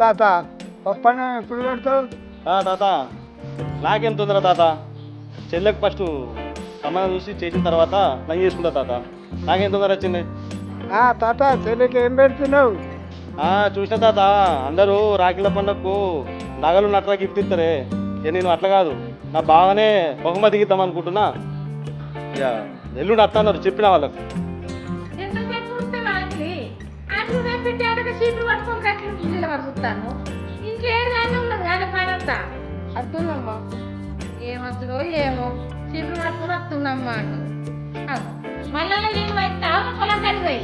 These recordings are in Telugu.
తాత. పప్పన్న ఎప్పుడు పెడతావు తాత. నాకేం తొందర తాత? చెల్లెకి ఫస్ట్ సంబంధం చూసి చేసిన తర్వాత నేను చేసుకుంటా తాత. నాకేం తొందర వచ్చింది? ఆ, తాత చెల్లికి ఏం పెడుతున్నావు? ఆ, చూసిన తాత. అందరూ రాఖీల పండుగకు నగలు నట్రా గిఫ్ట్ ఇస్తారే. నేను అట్లా కాదు. నా బాగానే బహుమతి ఇద్దాం అనుకుంటున్నా. ఇక ఎల్లుండి వస్తున్నారు చెప్పిన వాళ్ళకు. చూస్తాను ఇంట్లో ఏడు కానీ ఉన్నది కానీ పని అంతా అర్థందమ్మా ఏమొస్తుందో ఏమో. చీపురు పట్టుకొని వస్తుందమ్మా మళ్ళీ నేను వైతా పొలం కడిపోయి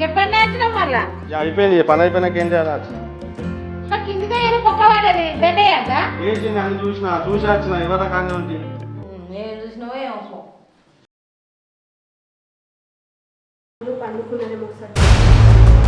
చెప్పండి వచ్చినాం మళ్ళా అయిపోయింది. పని అయిపోయినాక ఏం చేయాలి వచ్చిన మరి కిందిగా ఏదో పక్క వాడది బెండయ్యాక ఏంటి నేను చూసిన చూసి వచ్చిన ఇవ్వదా కానీ ఉంది? నేను చూసినావో ఏమో నేను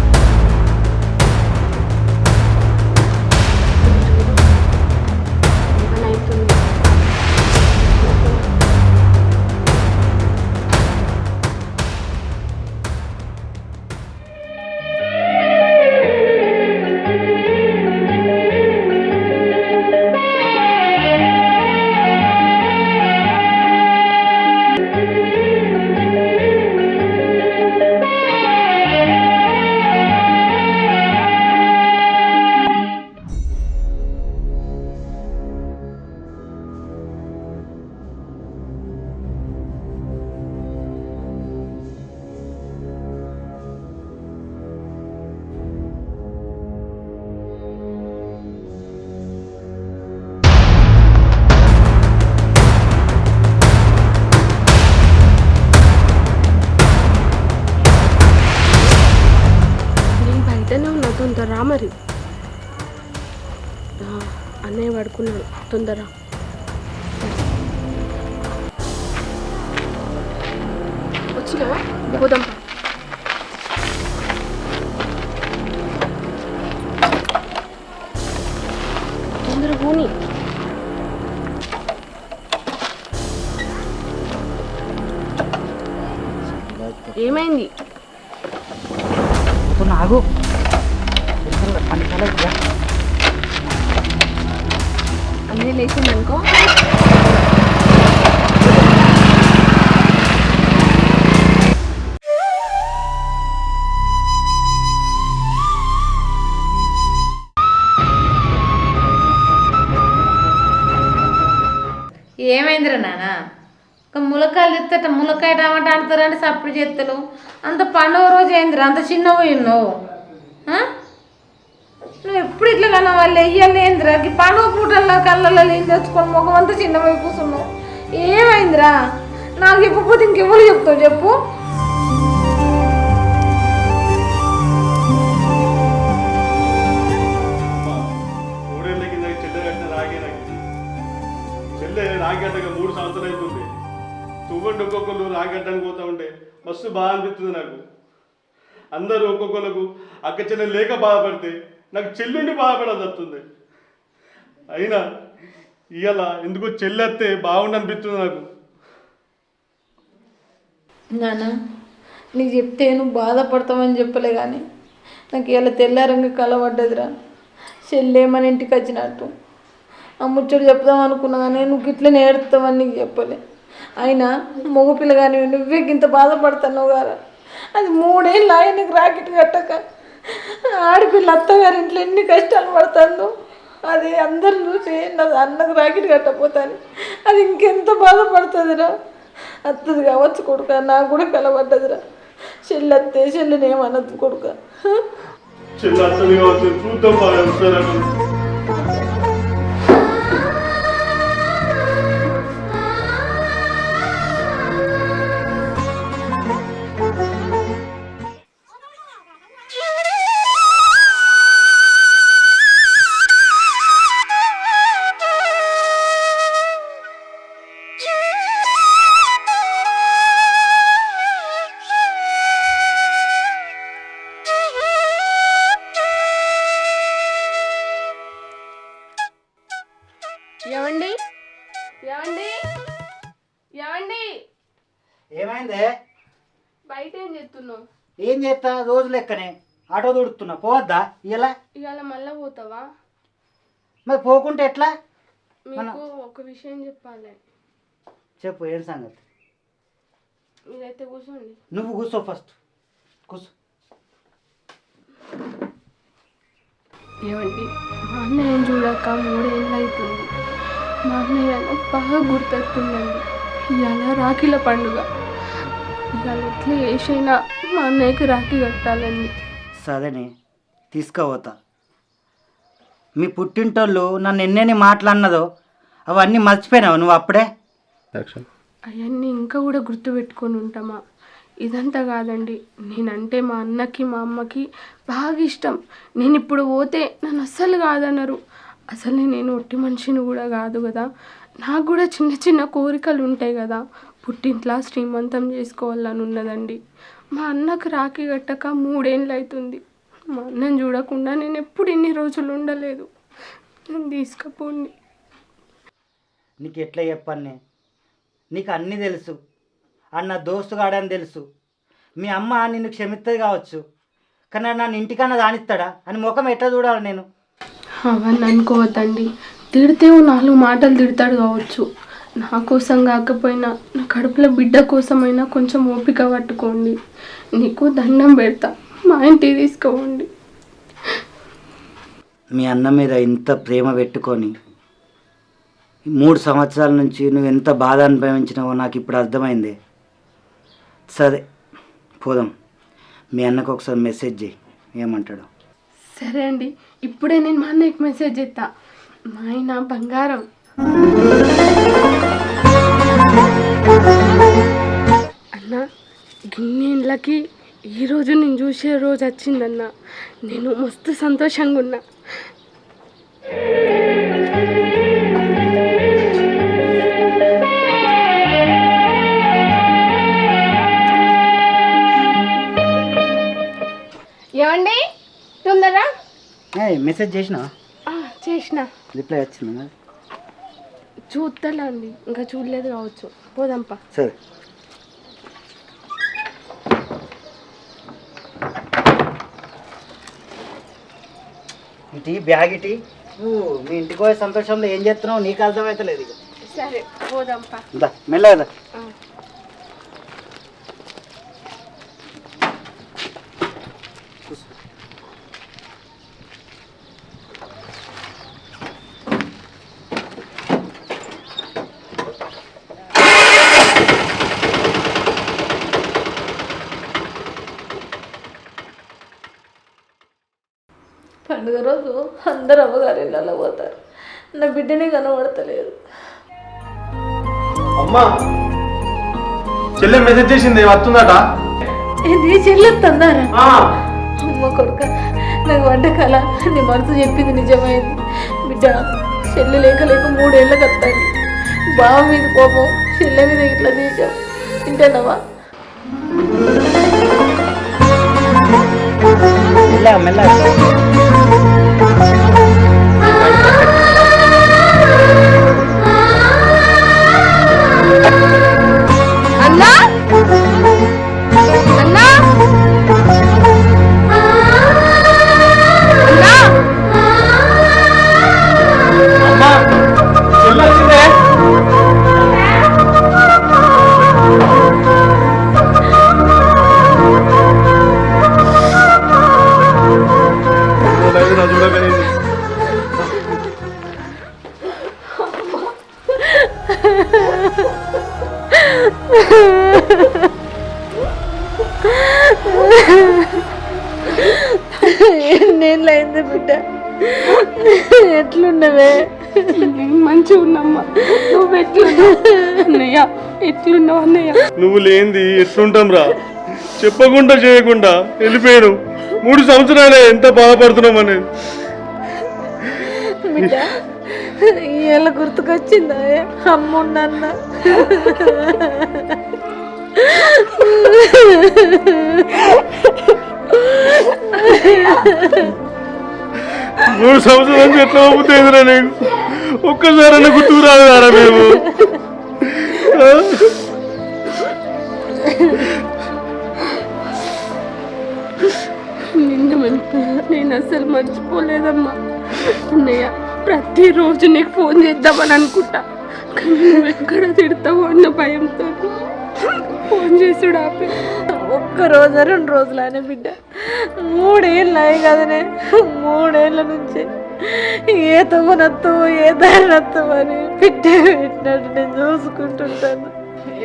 తొందర. వచ్చినావా? పోదాం తొందర పోనీ. ఏమైంది? నాగు అన్నీ లేచిందనుకో ఏమైందిరా నాన్న ఒక ములకాయలు తెత్తట ములకాయ టమాటా అంటారంటే సప్పుడు చేస్తలు అంత పండుగ రోజు అయిందిరా అంత చిన్నవి ఉన్నావు. నువ్వు ఎప్పుడు ఇట్లా కన్నా వాళ్ళు? వెయ్యాలి ఏందిరా? ఈ పండుగ పూటల్లో కళ్ళల్లో ఏం తెచ్చుకొని ముఖం అంతా చిన్న కూర్చున్నావు ఏమైందిరా? నాకు చెప్పకపోతే ఇంకెవరు చెప్తావు చెప్పు. రాగడ్డగా మూడు సంవత్సరాలు అవుతుంది. తువ్వండి ఒక్కొక్కరు రాగడ్డానికి పోతా ఉంటే మస్తు బాగా అనిపిస్తుంది నాకు. అందరూ ఒక్కొక్కరు అక్క చెల్లెలు లేక బాధపడితే నాకు చెల్లుండి బాధపడాల్సి వస్తుంది అయినా ఇవాళ ఎందుకో చెల్లెత్తే బాగుండి అనిపిస్తుంది నాకు. నాన్న నీకు చెప్తే నువ్వు బాధపడతామని చెప్పలే కానీ నాకు ఇలా తెల్లారంగా కలవడ్డదిరా. చెల్లే మన ఇంటికి వచ్చినట్టు. ఆ ముచ్చట చెప్దాం అనుకున్నా కానీ నువ్వు ఇట్లా నేర్తావని నీకు చెప్పలే. అయినా మగపిల్ల కానీ నువ్వే ఇంత బాధపడుతున్నావు గారా. అది మూడేళ్ళు ఆయనకు రాకెట్ కట్టక ఆడపిల్ల అత్తగారి ఇంట్లో ఎన్ని కష్టాలు పడుతుందో. అది అందరు చూసి నా అన్నకు రాకెట్ కట్టపోతాను అది ఇంకెంత బాధపడుతుందిరా. అత్తది కావచ్చు కొడుక నాకు కూడా కలబడ్డదిరా చెల్లెత్తే చెల్లిని ఏమనద్దు కొడుక. చెల్లి కావచ్చు చూద్దాం చేస్తా? రోజు లెక్కనే. ఆటో దొడుకుతున్నా. పోవద్దా? ఇలా ఇవాళ మళ్ళీ పోతావా? మరి పోకుంటే ఎట్లా? మీకు ఒక విషయం చెప్పాలి. చెప్పు ఏం సంగతి? మీరైతే కూర్చోండి. నువ్వు కూర్చో ఫస్ట్. కూర్చో. ఏమండి? మా అన్నయ్యని చూడక మూడేళ్ళు అవుతుంది మా అన్నయ్య బాగా గుర్తొస్తుందండి. ఇవాళ రాఖీల పండుగ. ఇవాళ ఎట్లా చేసైనా మా అన్నయ్యకి రాఖీ కట్టాలండి. సరేనే తీసుకుపోతా మీ పుట్టింటోళ్ళు నన్ను ఎన్నెన్ని మాట్లాడినదో అవన్నీ మర్చిపోయినావు నువ్వు అప్పుడే? అవన్నీ ఇంకా కూడా గుర్తుపెట్టుకొని ఉంటామా? ఇదంతా కాదండి నేనంటే మా అన్నకి మా అమ్మకి బాగా ఇష్టం. నేను ఇప్పుడు పోతే నన్ను అస్సలు కాదన్నారు అసలు నేను ఒట్టి మనిషిని కూడా కాదు కదా. నాకు కూడా చిన్న చిన్న కోరికలు ఉంటాయి కదా. పుట్టింట్లా శ్రీమంతం చేసుకోవాలని ఉన్నదండి. మా అన్నకు రాఖీ కట్టక మూడేళ్ళు అవుతుంది మా అన్నని చూడకుండా నేను ఎప్పుడు ఇన్ని రోజులు ఉండలేదు. నేను తీసుకుపోండి. నీకు ఎట్లా చెప్పాను నీకు అన్నీ తెలుసు. అన్న దోస్తుగాడని తెలుసు. మీ అమ్మ నిన్ను క్షమిస్తుంది కావచ్చు. కానీ నన్ను ఇంటికన్నా రానిస్తాడా? అని ముఖం ఎట్లా చూడాలి నేను? అవన్నీ అనుకోవద్దండి. తిడితే నాలుగు మాటలు తిడతాడు కావచ్చు. నా కోసం కాకపోయినా నా కడుపులో బిడ్డ కోసమైనా కొంచెం ఓపిక పట్టుకోండి. నీకు దండం పెడతా. మా ఇంటికి తీసుకోండి. మీ అన్న మీద ఇంత ప్రేమ పెట్టుకొని మూడు సంవత్సరాల నుంచి నువ్వు ఎంత బాధ అనుభవించినావో నాకు ఇప్పుడు అర్థమైంది. సరే పోదాం. మీ అన్నకు ఒకసారి మెసేజ్ చేయి. ఏమంటాడు? సరే అండి. ఇప్పుడే నేను మా అన్నయ్యకి మెసేజ్ చేస్తా. మా ఆయన బంగారం. గిన్నెళ్ళకి ఈరోజు నేను చూసే రోజు వచ్చిందన్న. నేను మస్తు సంతోషంగా ఉన్నా ఏమండి? తొందర ఏయ్, మెసేజ్ చేసినా? చేసిన. రిప్లై వచ్చింది? చూస్తలే అండి. ఇంకా చూడలేదు కావచ్చు. పోదాంపా. సరే. ఇటీ బ్యాగ్ ఇటీ నువ్వు మీ ఇంటికి పోయే సంతోషంలో ఏం చేస్తున్నావు? నీకు అర్థమవుతలేదు సరే పోదాంపా. దా మెల్లగా ఆ. పండుగ రోజు అందరు పోతారు. నా బిడ్డనే కనబడతలేదు. అమ్మా చెల్లె మెసేజ్ చేసింది వస్తుందట? ఏంది చెల్లెత్తందారా అమ్మ కొడుక నాకు వంట కల నీ మనసు చెప్పింది నిజమైంది. బిడ్డ చెల్లి లేక లేక మూడేళ్ళకి వస్తాను బావ మీద కోపం చెల్లె మీద ఇట్లా తీసాం తింటానవా మెల్లగా మెల్లగా అయింది బిడ్డ? ఎట్లున్నవే? నేను మంచిగా ఉన్నమ్మా నువ్వు ఎట్లున్నావు అన్నయ్య ఎట్లున్నావు అన్నయ్య? నువ్వు లేనిది ఎట్లుంటాం రా చెప్పకుండా చేయకుండా వెళ్ళిపోయాను. మూడు సంవత్సరాలే ఎంత బాధపడుతున్నాం అనేది ఇవాళ గుర్తుకొచ్చిందా? అమ్ముండన్న మూడు సంవత్సరాల నుంచి ఎట్లా పంపుతుందిరా నీకు? ఒక్కసారైనా గుర్తుకు రాదురా మేము? నిన్ను నేను అసలు మర్చిపోలేదమ్మా. అన్నయ్య ప్రతిరోజు నీకు ఫోన్ చేద్దామని అనుకుంటా. కానీ నువ్వు ఎక్కడ తిడతావు అన్న భయంతో. ఫోన్ చేసుడు ఆపి. ఒక్క రోజు రెండు రోజులనే బిడ్డ. మూడేళ్ళు అయ్యి కదనే. మూడేళ్ళ నుంచి ఏ తవ్వనత్తు ఏ దారినత్తు అని పిట్ట పెట్టినట్టు నేను చూసుకుంటుంటాను. బిడ్డ.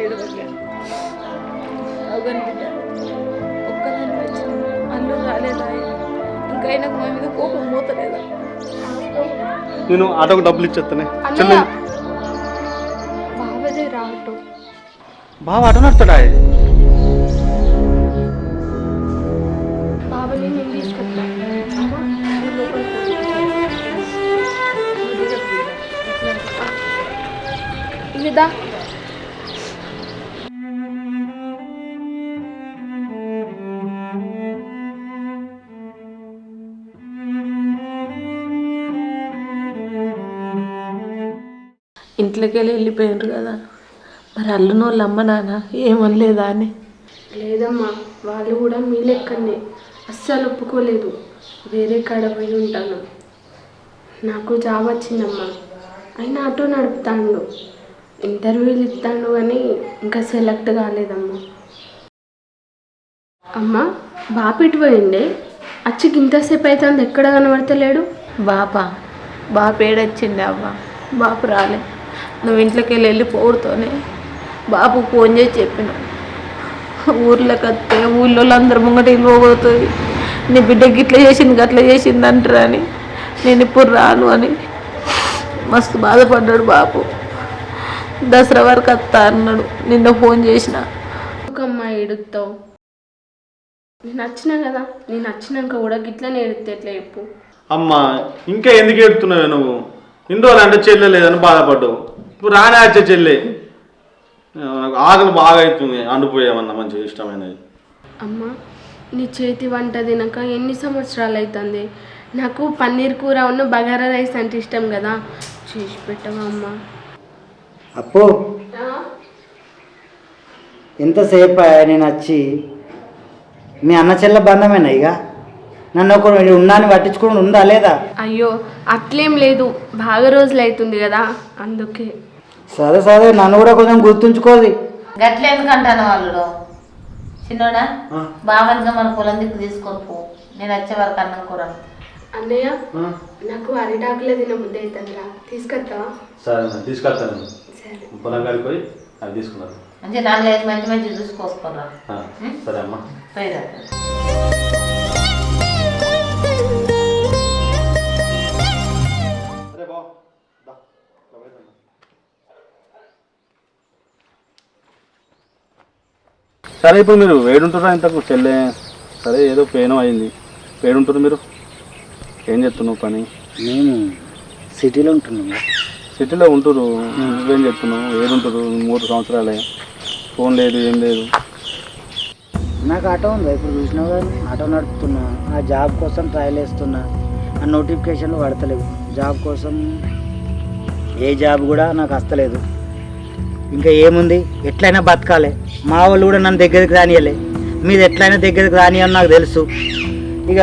ఒక్కదాన్ని అల్లు రాలేదా? ఇంకా ఆయనకు మా మీద కోపం మూతలేదా నేను ఆటోకు డబ్బులు ఇచ్చేస్తానే చెల్లె. బాగా ఆటో. నడుతాడా బావని ఇంట్లోకి వెళ్ళి వెళ్ళిపోయారు కదా. మరి అల్లున వాళ్ళ అమ్మ నాన్న ఏమనలేదా అని? లేదమ్మా వాళ్ళు కూడా మీ లెక్కనే. అస్సలు ఒప్పుకోలేదు. వేరే కాడ పోయి ఉంటాను. నాకు జాబ్ వచ్చిందమ్మా. అయినా ఆటో నడుపుతాడు. ఇంటర్వ్యూలు ఇస్తాడు కానీ ఇంకా సెలెక్ట్ కాలేదమ్మా. అమ్మా బాపిటి పోయిండే? అచ్చికి ఇంతసేపు అవుతుంది ఎక్కడ కనబడతలేడు? బాపా బాపు ఏడొచ్చింది అవ్వ. బాపు రాలే. నువ్వు ఇంట్లోకి వెళ్ళి వెళ్ళిపోడుతోనే బాపు ఫోన్ చేసి చెప్పిన. ఊర్లోకి వస్తే ఊళ్ళో అందరు ముంగట వెళ్ళిపోతుంది నీ బిడ్డ గిట్ల చేసింది గట్ల చేసింది అంటారు అని. నేను ఇప్పుడు రాను అని. మస్తు బాధపడ్డాడు బాపు దసరా వరకు వస్తా అన్నాడు. నిన్న ఫోన్ చేసిన. ఒక అమ్మాయి ఎడుగుతావు నేను నచ్చినా కదా? నేను నచ్చినాక కూడా గిట్లనే ఎడితే ఎట్లా చెప్పు? అమ్మా ఇంకా ఎందుకు ఏడుతున్నావు నువ్వు? ఇన్ని రోజులు అంటే చెల్లె లేదని బాధపడ్డావు. ఇప్పుడు రానే వచ్చే చెల్లె. నాకు ఆకలి బాగా అవుతుంది అండిపోయామన్నా మంచిగా ఇష్టమైనది. అమ్మ నీ చేతి వంట తినక ఎన్ని సంవత్సరాలు అవుతుంది నాకు పన్నీర్ కూర ఉన్న బగారా రైస్ అంటే ఇష్టం కదా. చేసి పెట్టవా అమ్మ? అప్పు. ఎంతసేపు నేను వచ్చి? మీ అన్న చెల్ల బంధమేనా ఇక? నన్ను ఒక ఉన్నాను పట్టించుకుని ఉందా లేదా? అయ్యో అట్లేం లేదు. బాగా రోజులు అవుతుంది కదా. అందుకే. సరే సరే నన్ను కూడా కొంచెం గుర్తుంచుకోది. గట్ల ఎందుకంటాను వాళ్ళు? చిన్నోడా? బావనిగా మన పొలం దిక్కు తీసుకొని పో. నేను వచ్చే వరకు అన్నం కూర. అన్నయ్య నాకు అరిటాకులే తినబుద్ధి అవుతుందిరా తీసుకొస్తావా? సరే తీసుకెళ్తాను సరే. పొలం కాడికి పోయి అది తీసుకున్నాను. మంచి నాలుగైదు మంచి మంచి చూసుకోసుకోరా సరే అమ్మా. సరే ఇప్పుడు మీరు వేడుంటారా ఇంతకు? చెల్లె. సరే ఏదో పెయిన్ అయింది. వేడుంటారు మీరు? ఏం చెప్తున్నావు పని? మేము సిటీలో ఉంటున్నాము సిటీలో ఉంటారు నువ్వేం చెప్తున్నావు? ఏడుంటారు మూడు సంవత్సరాలే. ఫోన్ లేదు ఏం లేదు. నాకు ఆటో ఉంది ఇప్పుడు చూసినావు కదా ఆటో నడుపుతున్నా ఆ జాబ్ కోసం ట్రయల్ వేస్తున్నా. ఆ నోటిఫికేషన్లు పడతలేవు జాబ్ కోసం ఏ జాబ్ కూడా నాకు వస్తలేదు. ఇంకా ఏముంది? ఎట్లయినా బతకాలి. మా వాళ్ళు కూడా నన్ను దగ్గరికి రానియలే. మీది ఎట్లయినా దగ్గరికి రానియని నాకు తెలుసు. ఇక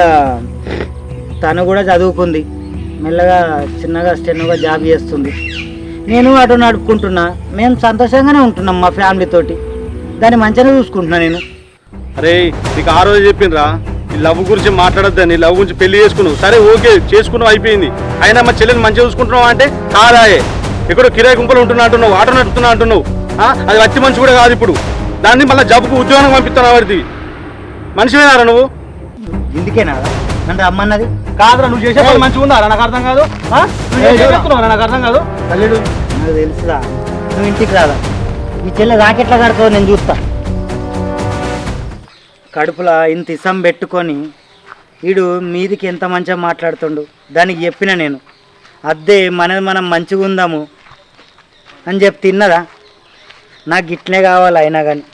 తను కూడా చదువుకుంది. మెల్లగా చిన్నగా స్టెన్గా జాబ్ చేస్తుంది. నేను ఆటో నడుపుకుంటున్నా. మేము సంతోషంగానే ఉంటున్నాం మా ఫ్యామిలీతోటి దాన్ని మంచిగా చూసుకుంటున్నా నేను. అరే నీకు ఆ రోజు చెప్పిండ్రా? ఈ లవ్ గురించి మాట్లాడద్దని లవ్ గురించి పెళ్ళి చేసుకున్నావు. సరే ఓకే చేసుకున్నావు అయిపోయింది. అయినా మా చెల్లెని మంచిగా చూసుకుంటున్నావు అంటే కాదాయే. ఎక్కడో కిరాయి గుంపలు ఉంటున్నా అంటున్నావు ఆటో నడుపుతున్నా అంటున్నావు. అది వచ్చి మనిషి కూడా కాదు ఇప్పుడు. దాన్ని మళ్ళీ జబ్బుకు ఉద్యోగం పంపిస్తున్నావు వాడిది? మనిషివేనారా నువ్వు? ఇందుకేనా నన్ను రమ్మన్నది కాదురా నువ్వు చేసే పని మంచిగా ఉందా? నాకు అర్థం కాదు. ఆ? నువ్వు ఏం చేస్తున్నావురా? నాకు అర్థం కాదు. తల్లిడు. నాకు తెలుసురా. నువ్వు ఇంటికి రాదా ఈ చెల్లె రాకెట్లా కడుతుందో నేను చూస్తా. కడుపులో ఇంత ఇసం పెట్టుకొని వీడు మీదికి ఎంత మంచిగా మాట్లాడుతుండు? దానికి చెప్పిన నేను. అద్దే మనది మనం మంచిగా ఉందాము అని చెప్పి తిన్నదా? నాకు గిట్లే కావాలి అయినా కానీ.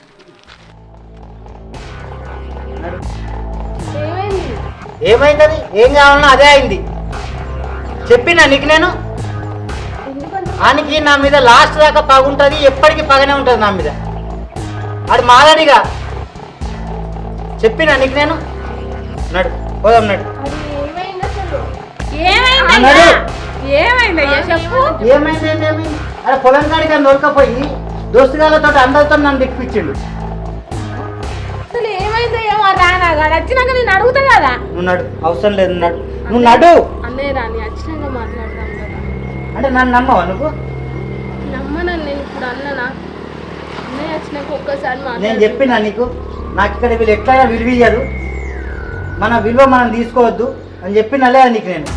ఏమైంది? ఏం కావాలన్నా అదే అయింది. చెప్పినా నీకు నేను? ఆనికి నా మీద లాస్ట్ దాకా పగ ఉంటుంది ఎప్పటికీ పగనే ఉంటుంది నా మీద. ఆడు మాదాడిగా చెప్పినా నీకు నేను? నడు పోదాం నడు. అది ఏమైంది అరే పొలం కాడికి అని దొరకపోయి దోస్తుగాలతో అందరితో నన్ను దిక్కిపించిండు అసలు ఏమైందయ్యా మా రానాగాడు వచ్చినాక నేను అడుగుతా కదా? నువ్వు నడు. అవసరం లేదు నడు. నువ్వు నడు. అన్నయ్య రాని వచ్చినాక మాట్లాడదాం కదా. అంటే నన్ను నమ్మవా నువ్వు? నమ్మనని నేను ఇప్పుడు అన్ననా? అన్నయ్య వచ్చినాక ఒక్కసారి నేను మాట్లాడు. చెప్పినా నీకు? నాకు ఇక్కడ వీళ్ళు ఎట్లయినా విలువియ్యరు. మన విలువ మనం తీసుకోవద్దు అని చెప్పినా లేదా నీకు నేను?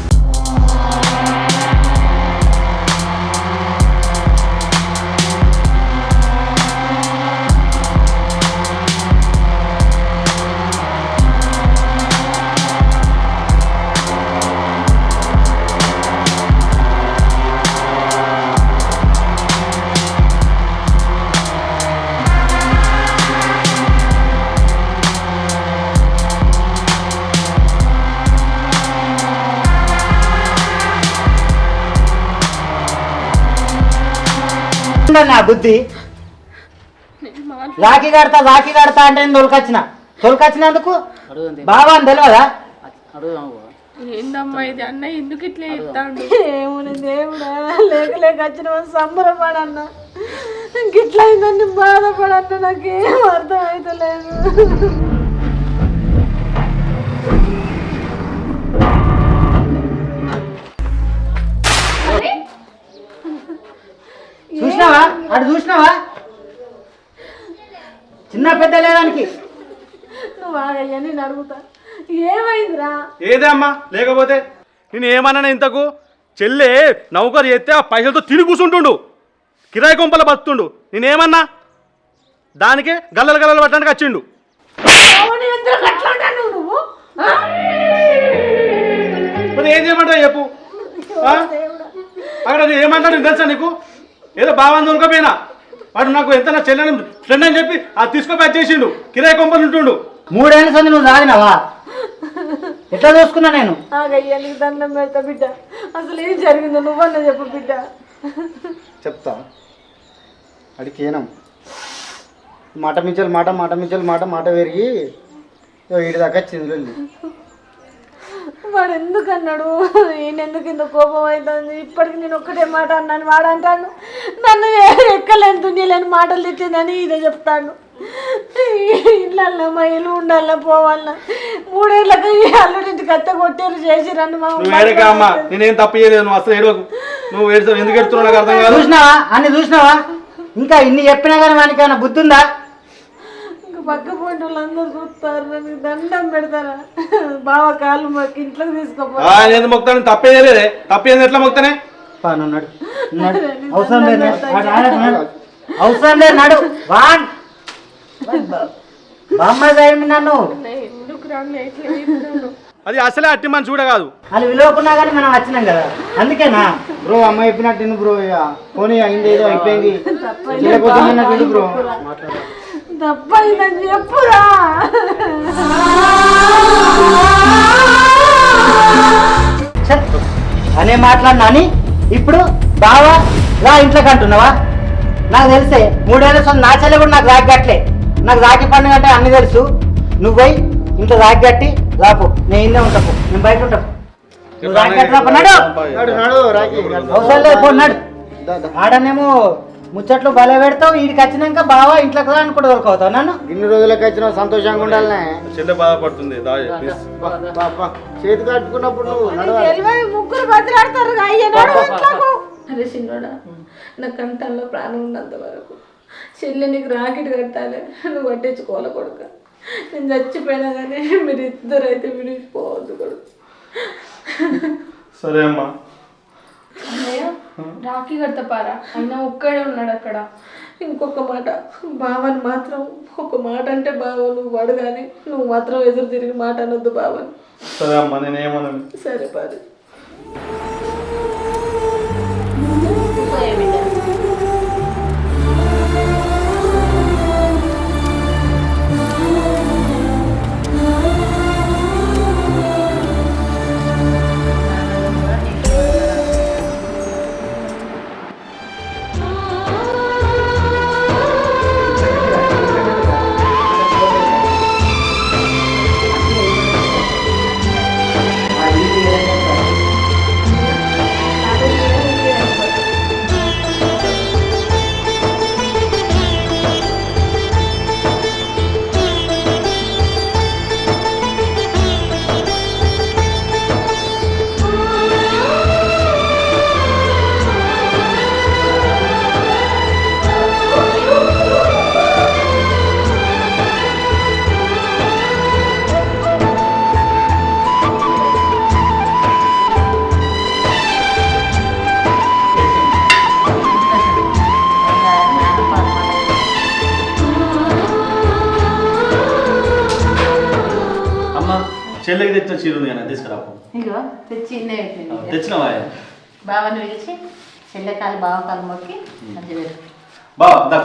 బుద్ధి? రాఖీ కడతా రాఖీ కడతా అంటే నేను తొలకొచ్చిన. తొలకొచ్చినందుకు బావా అని తెలియదా? ఏందమ్మా ఇది? అన్నయ్య ఎందుకు ఇట్లా చెప్తాడు? ఏముని దేవుడా లేక లేక వచ్చిన సంబరపడన్నా. గిట్లా అయిందని బాధపడన్నా నాకేం అర్థం అటు చూసినావా? చిన్న పెద్ద లేదానికి? నువ్వు ఆగయ్యా నేను అడుగుతా. ఏమైందిరా? ఏదే అమ్మా? లేకపోతే నేను ఏమన్నా ఇంతకు? చెల్లె నౌకరు చేస్తే ఆ పైసలతో తిరిగి కూర్చుంటుండు కిరాయి కొంపల బతుండు నేనేమన్నా దానికే గల్లలు గల్లలు పట్టడానికి వచ్చిండు? మరి ఏం చేయమంటావు చెప్పు? అక్కడ నేను ఏమంటాడు తెలుసా నీకు? ఏదో బాగా దొరకపోయినా వాడు నాకు ఎంత నా చెల్లెని ఫ్రెండ్ అని చెప్పి అది తీసుకొని చేసిండు. కిరాయి కొంపలు ఉంటుండు. మూడేళ్ళ సంది నువ్వు తాగినావా ఎట్లా చూసుకున్నా నేను? ఆగయ్యా నీకు దండం పెడతా బిడ్డ. అసలు ఏం జరిగిందో నువ్వన్నా చెప్పు బిడ్డ. చెప్తా. అడిగి ఏనం? మాట మించలు మాట మాట మించలు మాట మాట పెరిగి ఈడి దాకా లొల్లి. వాడు ఎందుకు అన్నాడు ఈయన ఎందుకు ఇంత కోపం అవుతుంది ఇప్పటికి నేను ఒక్కటే మాట అన్నాను. వాడు అంటాను నన్ను ఎక్కలేని దున్యలేని మాటలు తిట్టిందని ఇదే చెప్తాడు. ఇళ్ళల్లో మా ఇల్లు ఉండాల పోవాలన్నా మూడేళ్ళకి అల్లుడింటికి అత్త కొట్టేరు చేసిరని మా అమ్మా? నేనేం తప్పు చేయలేదు. నువ్వు అసలు ఏడవకు. నువ్వు ఏడుస్తావు ఎందుకు ఎడుతున్నావు నాకు అర్థం కాదు. చూసినావా? అన్ని చూసినావా? ఇంకా ఇన్ని చెప్పినా కానీ వానికి ఏమైనా బుద్ధి ఉందా? పక్క పోయిన వాళ్ళందరూ చూస్తారు దండం పెడతారా? బావ కాళ్ళు మాకు ఇంట్లోకి తీసుకోపో ఆ, నేను మొక్తాను. తప్పే తప్పేంది ఎట్లా మొక్తానే? పా, నువ్వు నడు నడు. అవసరం లేదు నడు. అటు ఆడ నడు. అవసరం లేదు నడు వాన్. బామ్మ అయింది నన్ను. అది అసలే అట్టి మనిషి కూడా కాదు. వాళ్ళు విలువకున్నా కానీ మనం వచ్చినాం కదా. అందుకేనా? బ్రో అమ్మ చెప్పినట్టు బ్రో ఇక. పోనీ అయింది ఏదో అయిపోయింది. చేయకపోతున్నట్టు బ్రో. తప్పైందని చెప్పురా అనే మాట్లాడినా అని ఇప్పుడు బావా రా ఇంట్లోకి అంటున్నావా? నాకు తెలిసే మూడేళ్ళ సొంత నా చెల్లె కూడా నాకు రాకి కట్టలే. నాకు రాకి పండుగ అంటే అన్ని తెలుసు. నువ్వు పోయి ఇంట్లో రాకి కట్టి రాపు. నేను ఇంట్లో ఉంటాపు నేను బయట ఉంటాపు నువ్వు రాకి కట్టి రాపు. నడు. నడు నడు రాకి అవసరం లేదు పో నడు. ఆడనేమో ముచ్చట్లు బల పెడతావు వీడికి వచ్చినాక బావా ఇంట్లోకి రా అనుకుంటూ దొరకవుతావు నన్ను? ఇన్ని రోజులకి వచ్చిన సంతోషంగా ఉండాలనే. చెల్లె బాధపడుతుంది. చేతి కట్టుకున్నప్పుడు నువ్వు ముగ్గురు బతిలాడతారు అరే చిన్నోడా నా కంఠంలో ప్రాణం ఉన్నంత వరకు చెల్లి నీకు రాకెట్ కట్టాలి నువ్వు పట్టించుకోవాలి కొడుక. నేను చచ్చిపోయినా కానీ మీరు ఇద్దరు అయితే విడిపోవద్దు కొడుకు. సరే అమ్మా. రాఖీ కడతపారా? అయినా ఒక్కడే ఉన్నాడు అక్కడ. ఇంకొక మాట బావని మాత్రం ఒక మాట అంటే బావ నువ్వు వాడు కానీ నువ్వు మాత్రం ఎదురు తిరిగి మాట అనొద్దు బావని. సరే అమ్మా నేనేమన్నాను సరే పారు. చెల్లెకి తెచ్చిన చీర ఉంది కానీ తీసుకురాపు. ఇగో తెచ్చి తెచ్చినవా? బావని పిలిచి చెల్లెకాలు బావ కాలు మొక్కి మంచి పెట్టు. బా దా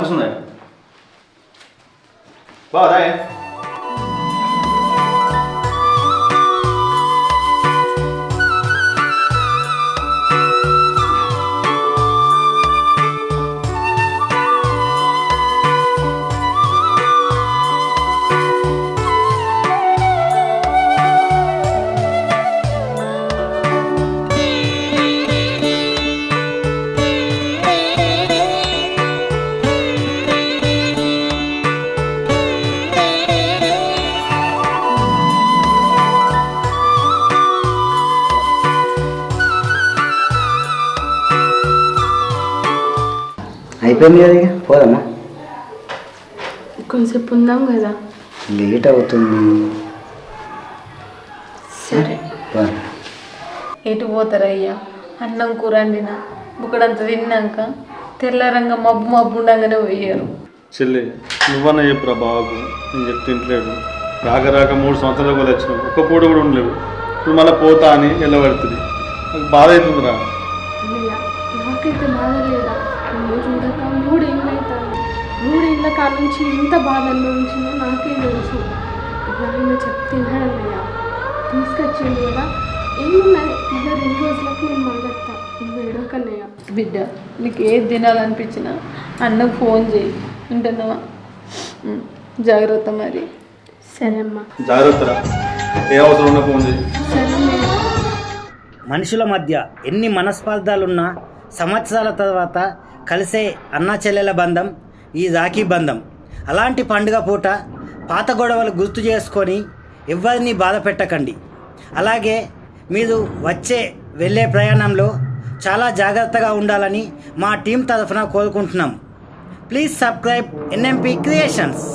అయిపోయింది కదా ఇక పోదమ్మా. కొంచెంసేపు ఉందాం కదా. లేట్ అవుతుంది. సరే. ఎటు పోతారయ్యా అన్నం కూర వండిన బుక్కడంత తిన్నాక తెల్లారంగా మబ్బు మబ్బు ఉండగానే పోయారు. చెల్లి నువ్వన్నా చెప్పురా బావకు నేను చెప్తే ఇంట్లేడు రాక రాక మూడు సంవత్సరాలు కూడా వచ్చినావు. ఒక్క పూట కూడా ఉండలేవు. ఇప్పుడు మళ్ళీ పోతా అని వెళ్ళబడుతుంది నాకు బాధ అవుతుందిరా. అన్నయ్య నాకైతే బాధ లేదా? నువ్వు చూడక మూడేళ్ళ కాలం నుంచి ఎంత బాధ అనుభవించిందో నాకే తెలుసు. ఇవాళ చెప్తే అన్నయ్య తీసుకొచ్చింది కదా. ఏమున్నది ఇలా రెండు రోజులకు నేను వస్తా నువ్వు ఏడవకన్నయ్య బిడ్డ నీకు ఏది తినాలనిపించినా అన్నకు ఫోన్ చేయి. ఉంటున్నావా. జాగ్రత్త మరి. సరే అమ్మా. జాగ్రత్తరా? ఏ అవసరం ఉన్నా ఫోన్ చేయి. సరే అన్నయ్య మనుషుల మధ్య ఎన్ని మనస్పర్ధాలున్నా సంవత్సరాల తర్వాత కలిసే అన్నా చెల్లెల బంధం ఈ రాఖీ బంధం. అలాంటి పండుగ పూట పాత గొడవలు గుర్తు చేసుకొని ఎవరిని బాధ పెట్టకండి. అలాగే మీరు వచ్చే వెళ్ళే ప్రయాణంలో చాలా జాగ్రత్తగా ఉండాలని మా టీం తరఫున కోరుకుంటున్నాం. Please subscribe NMP creations.